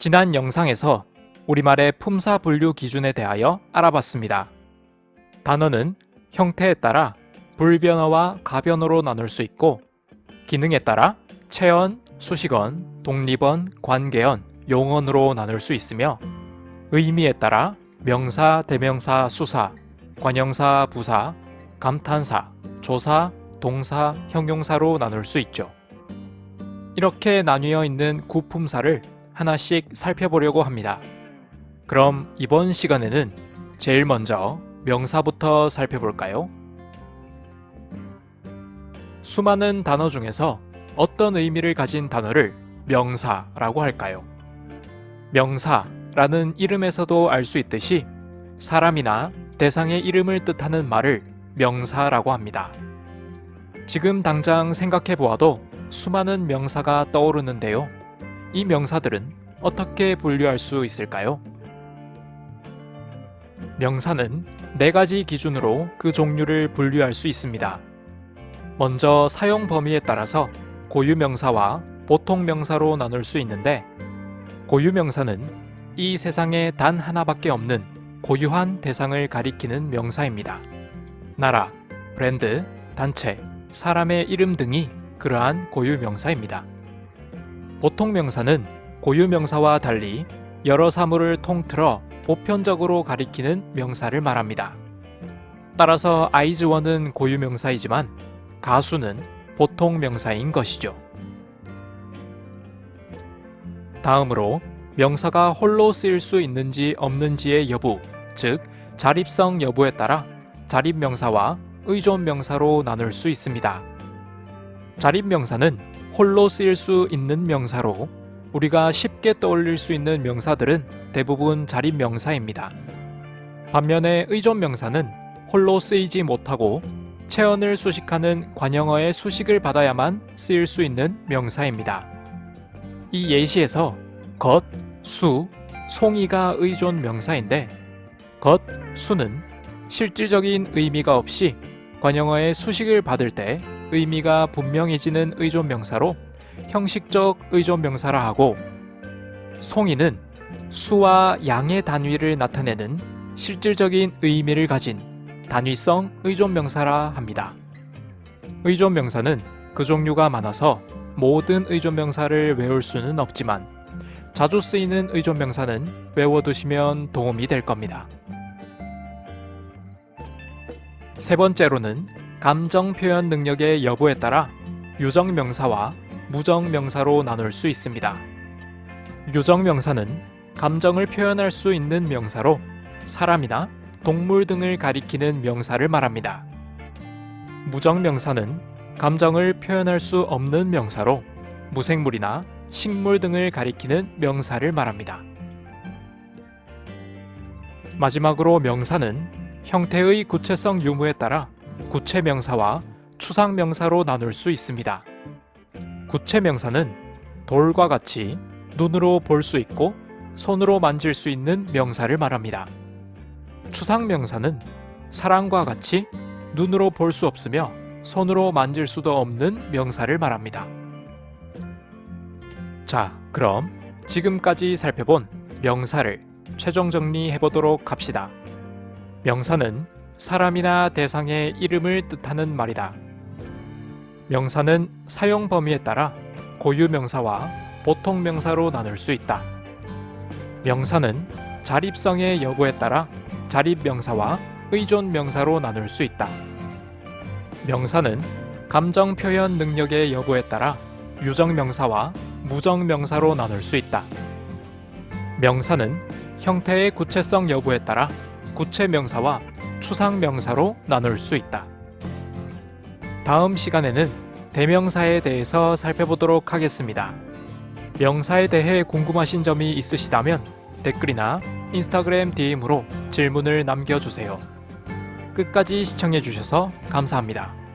지난 영상에서 우리말의 품사 분류 기준에 대하여 알아봤습니다. 단어는 형태에 따라 불변어와 가변어로 나눌 수 있고 기능에 따라 체언, 수식언, 독립언, 관계언, 용언으로 나눌 수 있으며 의미에 따라 명사, 대명사, 수사, 관형사, 부사, 감탄사, 조사, 동사, 형용사로 나눌 수 있죠. 이렇게 나뉘어 있는 구품사를 하나씩 살펴보려고 합니다. 그럼 이번 시간에는 제일 먼저 명사부터 살펴볼까요? 수많은 단어 중에서 어떤 의미를 가진 단어를 명사라고 할까요? 명사라는 이름에서도 알 수 있듯이 사람이나 대상의 이름을 뜻하는 말을 명사라고 합니다. 지금 당장 생각해 보아도 수많은 명사가 떠오르는데요. 이 명사들은 어떻게 분류할 수 있을까요? 명사는 네 가지 기준으로 그 종류를 분류할 수 있습니다. 먼저 사용 범위에 따라서 고유 명사와 보통 명사로 나눌 수 있는데 고유 명사는 이 세상에 단 하나밖에 없는 고유한 대상을 가리키는 명사입니다. 나라, 브랜드, 단체, 사람의 이름 등이 그러한 고유 명사입니다. 보통 명사는 고유 명사와 달리 여러 사물을 통틀어 보편적으로 가리키는 명사를 말합니다. 따라서 아이즈원은 고유 명사이지만 가수는 보통 명사인 것이죠. 다음으로 명사가 홀로 쓰일 수 있는지 없는지의 여부, 즉 자립성 여부에 따라 자립 명사와 의존 명사로 나눌 수 있습니다. 자립 명사는 홀로 쓰일 수 있는 명사로 우리가 쉽게 떠올릴 수 있는 명사들은 대부분 자립 명사입니다. 반면에 의존 명사는 홀로 쓰이지 못하고 체언을 수식하는 관형어의 수식을 받아야만 쓰일 수 있는 명사입니다. 이 예시에서 것, 수, 송이가 의존 명사인데 것, 수는 실질적인 의미가 없이 관형어의 수식을 받을 때 의미가 분명해지는 의존 명사로 형식적 의존 명사라 하고 송이는 수와 양의 단위를 나타내는 실질적인 의미를 가진 단위성 의존 명사라 합니다. 의존 명사는 그 종류가 많아서 모든 의존 명사를 외울 수는 없지만 자주 쓰이는 의존 명사는 외워두시면 도움이 될 겁니다. 세 번째로는 감정 표현 능력의 여부에 따라 유정 명사와 무정 명사로 나눌 수 있습니다. 유정 명사는 감정을 표현할 수 있는 명사로 사람이나 동물 등을 가리키는 명사를 말합니다. 무정 명사는 감정을 표현할 수 없는 명사로 무생물이나 식물 등을 가리키는 명사를 말합니다. 마지막으로 명사는 형태의 구체성 유무에 따라 구체 명사와 추상 명사로 나눌 수 있습니다. 구체 명사는 돌과 같이 눈으로 볼 수 있고 손으로 만질 수 있는 명사를 말합니다. 추상 명사는 사람과 같이 눈으로 볼 수 없으며 손으로 만질 수도 없는 명사를 말합니다. 자, 그럼 지금까지 살펴본 명사를 최종 정리해 보도록 합시다. 명사는 사람이나 대상의 이름을 뜻하는 말이다. 명사는 사용 범위에 따라 고유 명사와 보통 명사로 나눌 수 있다. 명사는 자립성의 여부에 따라 자립 명사와 의존 명사로 나눌 수 있다. 명사는 감정 표현 능력의 여부에 따라 유정 명사와 무정 명사로 나눌 수 있다. 명사는 형태의 구체성 여부에 따라 구체 명사와 추상 명사로 나눌 수 있다. 다음 시간에는 대명사에 대해서 살펴보도록 하겠습니다. 명사에 대해 궁금하신 점이 있으시다면 댓글이나 인스타그램 DM으로 질문을 남겨주세요. 끝까지 시청해주셔서 감사합니다.